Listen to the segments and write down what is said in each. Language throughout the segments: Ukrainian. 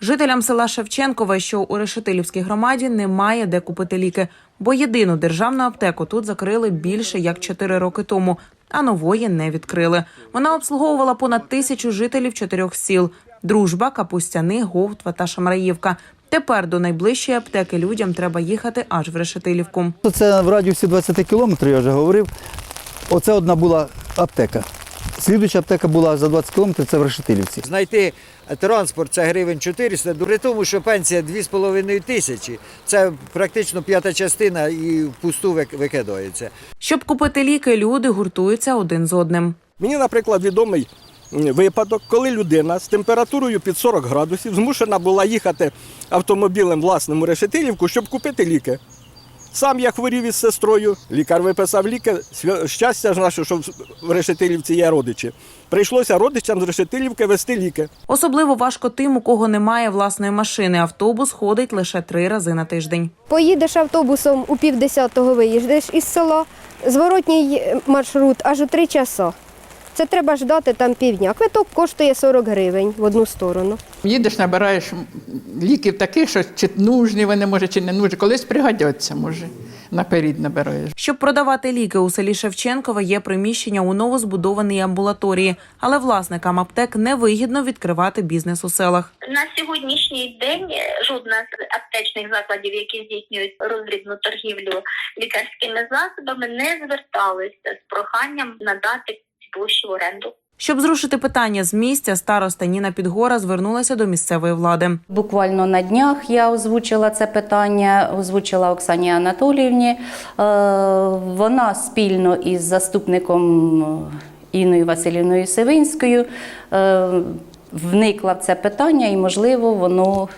Жителям села Шевченкове, що у Решетилівській громаді, немає де купити ліки, бо єдину державну аптеку тут закрили більше як 4 роки тому, а нової не відкрили. Вона обслуговувала понад тисячу жителів чотирьох сіл: Дружба, Капустяни, Говтва та Шамраївка. Тепер до найближчої аптеки людям треба їхати аж в Решетилівку. Це в радіусі 20 кілометрів, я вже говорив. Оце одна була аптека. Слідуюча аптека була за 20 кілометрів, це в Решетилівці. Знайти транспорт це гривень 400, при тому, що пенсія 2,5 тисячі. Це практично п'ята частина і в пусту вик- викидається. Щоб купити ліки, люди гуртуються один з одним. Мені, наприклад, відомий випадок, коли людина з температурою під 40 градусів змушена була їхати автомобілем власним у Решетилівку, щоб купити ліки. Сам я хворів із сестрою, лікар виписав ліки. Щастя ж наше, що в Решетилівці є родичі. Прийшлося родичам з Решетилівки вести ліки. Особливо важко тим, у кого немає власної машини. Автобус ходить лише три рази на тиждень. Поїдеш автобусом у півдесятого виїжджаєш із села, зворотній маршрут аж у три часа. Це треба ждати там півдня. Квиток коштує 40 гривень в одну сторону. Їдеш, набираєш ліків таких, що чи нужні вони, може, чи не нужні. Колись пригодяться, може, наперед набираєш. Щоб продавати ліки у селі Шевченкове є приміщення у новозбудованій амбулаторії, але власникам аптек невигідно відкривати бізнес у селах. На сьогоднішній день жодна з аптечних закладів, які здійснюють роздрібну торгівлю лікарськими засобами, не зверталися з проханням надати площу в оренду. Щоб зрушити питання з місця, староста Ніна Підгора звернулася до місцевої влади. Буквально на днях я озвучила це питання, озвучила Оксані Анатоліївні. Е, Вона спільно із заступником Інною Васильівною Сивинською е, вникла в це питання, і, можливо, воно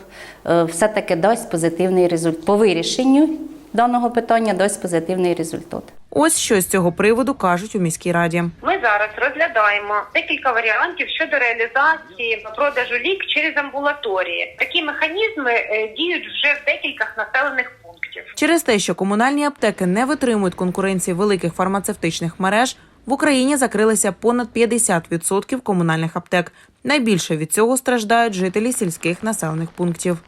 е, все-таки дасть позитивний результат. По вирішенню даного питання дасть позитивний результат. Ось що з цього приводу кажуть у міській раді. Ми зараз розглядаємо декілька варіантів щодо реалізації продажу лік через амбулаторії. Такі механізми е, діють вже в декількох населених пунктів. Через те, що комунальні аптеки не витримують конкуренції великих фармацевтичних мереж, в Україні закрилися понад 50% комунальних аптек. Найбільше від цього страждають жителі сільських населених пунктів.